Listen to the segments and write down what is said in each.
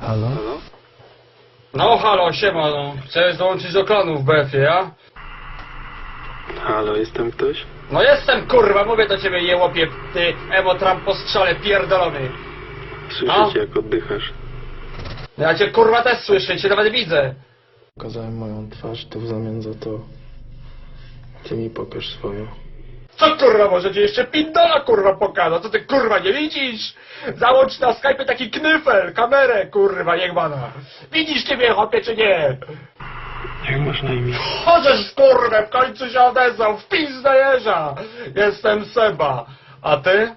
Halo? No halo, siema, no. Chcesz dołączyć do klanu w BF-ie, ja? Halo, jestem ktoś? No jestem, kurwa, mówię do ciebie, jełopie, ty emotram po strzale pierdolony. Słyszę A? cię jak oddychasz. Ja cię, kurwa, też słyszę, cię nawet widzę. Pokazałem moją twarz, to w zamian za to ty mi pokaż swoją. Co, kurwa, może ci jeszcze pindola, kurwa, pokaza? Co ty, kurwa, nie widzisz? Załącz na Skype taki knyfel, kamerę, kurwa, jebana. Widzisz ciebie, chłopie, czy nie? Jak masz na imię? Chociaż, kurwa, w końcu się odezwał, w pizdę jeża. Jestem Seba. A ty?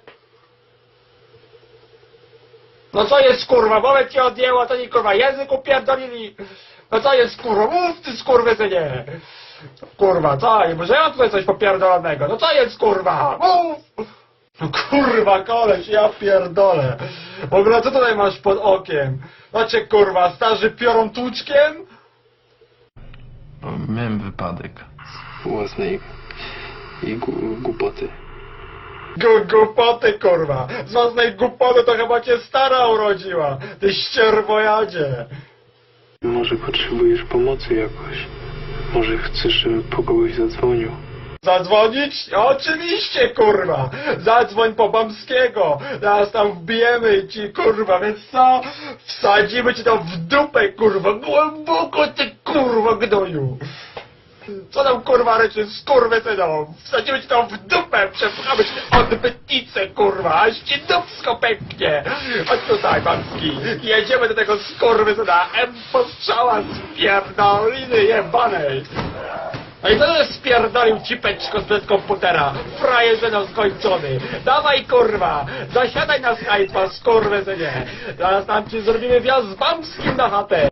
No co jest, kurwa, moment cię odjęło, to nie, kurwa, język upierdolili. No co jest, kurwa, mów ty, skurwysynie. Kurwa, co? Może ja tutaj coś popierdolonego. No co jest, kurwa? Mów! No kurwa, koleś, ja pierdolę. W ogóle co tutaj masz pod okiem? No cię, kurwa, starzy piorą tłuczkiem? Bo miałem wypadek. Własnej i gu- głupoty. Gu, głupoty, kurwa. Z własnej głupoty to chyba cię stara urodziła. Ty ścierwojadzie. Może potrzebujesz pomocy jakoś? Może chcesz, żebym po kogoś zadzwonił? Zadzwonić? Oczywiście, kurwa. Zadzwoń po Bamskiego. Zaraz tam wbijemy ci, kurwa, więc co? Wsadzimy ci tam w dupę, kurwa. Głęboko, ty, kurwa, gnoju. Co tam, kurwa, ryczy, skurwysyną? Wsadzimy ci tam w dupę, przepchamy ci odbytnicę, kurwa, aż ci dupsko pęknie. Chodź tutaj, Bamski. Jedziemy do tego skurwysyna. M postrzała z pierdoliny jebanej. No i co jest spierdolił cipeczko z komputera? Frajerzyną skończony. Dawaj kurwa, zasiadaj na Skype'a, skurwysynie. Zaraz tam ci zrobimy wjazd z Bamskim na chatę.